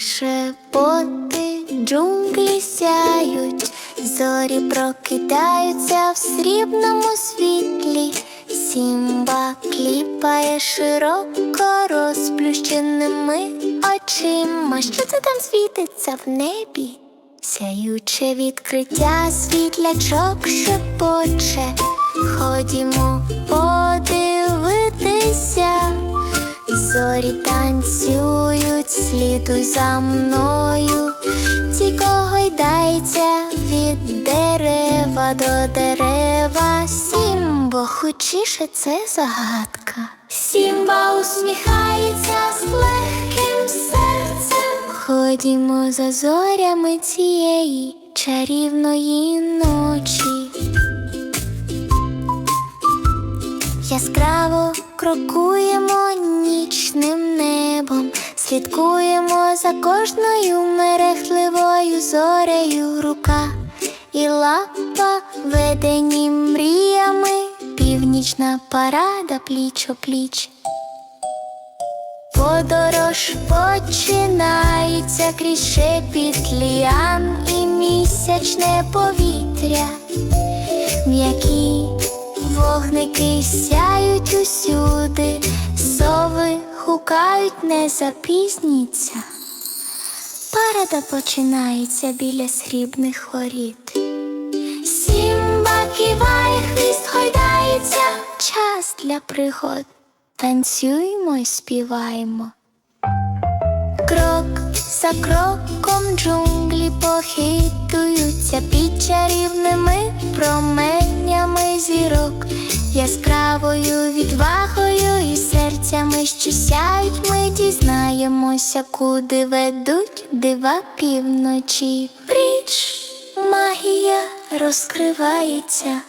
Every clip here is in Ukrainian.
шепоти, джунглі сяють, зорі прокидаються в срібному світлі, сімба кліпає широко розплющеними очима. Що це там світиться в небі? Сяюче відкриття світлячок шепоче, ходімо поди. Слідуй за мною. Тільки гойдається від дерева до дерева. Сімбо, хочіше це загадка. Сімба усміхається з легким серцем. Ходімо за зорями цієї чарівної ночі. Яскраво крокуємо нічним небом, слідкуємо за кожною мерехтливою зорею рука і лапа ведені мріями, північна парада пліч о пліч. Подорож починається крізь шепіт ліан і місячне повітря, м'які вогники сяють усюди, гукають, не запізніться. Парада починається біля срібних воріт. Сімба киває, хвіст гойдається, час для пригод. Танцюємо і співаємо. Крок за кроком джунглі похитуються під чарівними променями зірок, яскравою відвагою і серцями, що ми дізнаємося, куди ведуть дива півночі. Пріч магія розкривається.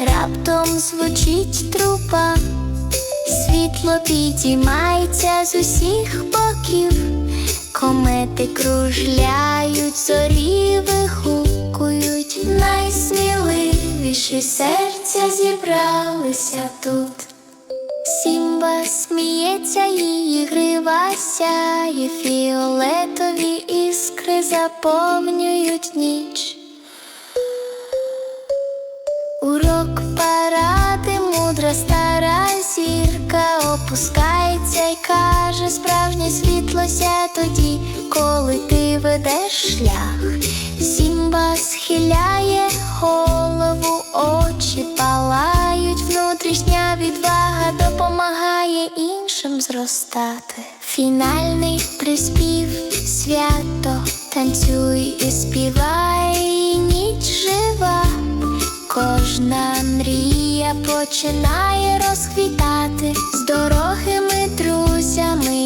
Раптом звучить трупа, світло підіймається з усіх боків, комети кружляють, зорі вигукують, найсміливіші серця зібралися тут. Сміється, її грива сяє, фіолетові іскри заповнюють ніч. Урок паради, мудра стара зірка опускається й каже, справжнє світло ся тоді, коли ти ведеш шлях. Сімба зростати. Фінальний приспів свято, танцюй і співай, ніч жива. Кожна мрія починає розквітати з дорогими друзями,